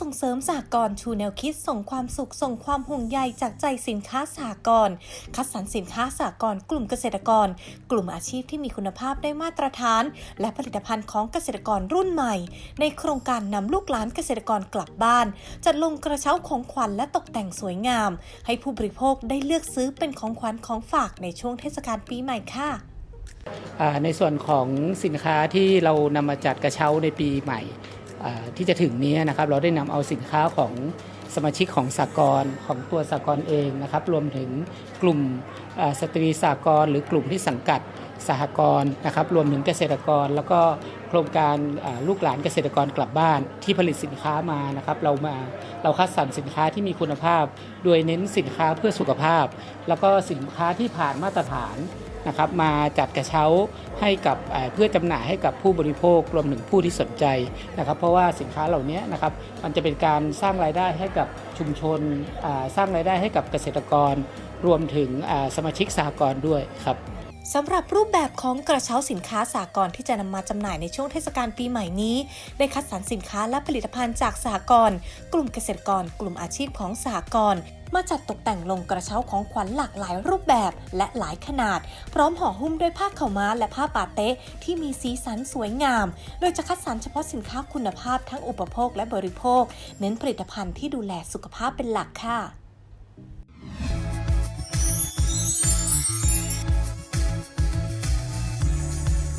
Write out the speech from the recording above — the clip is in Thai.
ส่งเสริมสหกรณ์ชูแนวคิดส่งความสุขส่งความห่วงใยจากใจสินค้าสหกรณ์คัดสรรสินค้าสหกรณ์กลุ่มเกษตรกร กลุ่มอาชีพที่มีคุณภาพได้มาตรฐาน และผลิตภัณฑ์ของเกษตรกรรุ่นใหม่ ในโครงการนำลูกหลานเกษตรกรกลับบ้าน จัดลงกระเช้าของขวัญและตกแต่งสวยงาม ให้ผู้บริโภคได้เลือกซื้อเป็นของขวัญของฝากในช่วงเทศกาลปีใหม่ค่ะในส่วนของสินค้าที่เรานำมาจัดกระเช้าในปีใหม่ ที่จะถึงนี้นะครับเราได้นำเอาสินค้าของสมาชิกของสากลของตัวสากลเองนะครับ รวมถึงกลุ่มสตรีสากลหรือกลุ่มที่สังกัด สหกรณ์นะครับรวมถึงเกษตรกร แล้วก็โครงการลูกหลานเกษตรกรกลับบ้านที่ผลิตสินค้ามานะครับเรามาเราคัดสรรสินค้าที่มีคุณภาพ โดยเน้นสินค้าเพื่อสุขภาพ แล้วก็สินค้าที่ผ่านมาตรฐานนะครับมาจัดกระเช้าให้กับเพื่อจำหน่ายให้กับผู้บริโภครวมถึงผู้ที่สนใจนะครับ เพราะว่าสินค้าเหล่านี้นะครับมันจะเป็นการสร้างรายได้ให้กับชุมชนสร้างรายได้ให้กับเกษตรกร รวมถึงสมาชิกสหกรณ์ด้วยครับ สำหรับรูปแบบของกระเช้าสินค้าสากลที่จะนำมาจำหน่ายในช่วงเทศกาลปีใหม่นี้ ได้คัดสรรสินค้าและผลิตภัณฑ์จากสหกรณ์กลุ่มเกษตรกร กลุ่มอาชีพของสหกรณ์มาจัดตกแต่งลงกระเช้าของขวัญหลากหลายรูปแบบและหลายขนาด พร้อมห่อหุ้มด้วยผ้าขาวม้าและผ้าปาเต๊ะที่มีสีสันสวยงาม โดยจะคัดสรรเฉพาะสินค้าคุณภาพทั้งอุปโภคและบริโภค เน้นผลิตภัณฑ์ที่ดูแลสุขภาพเป็นหลักค่ะ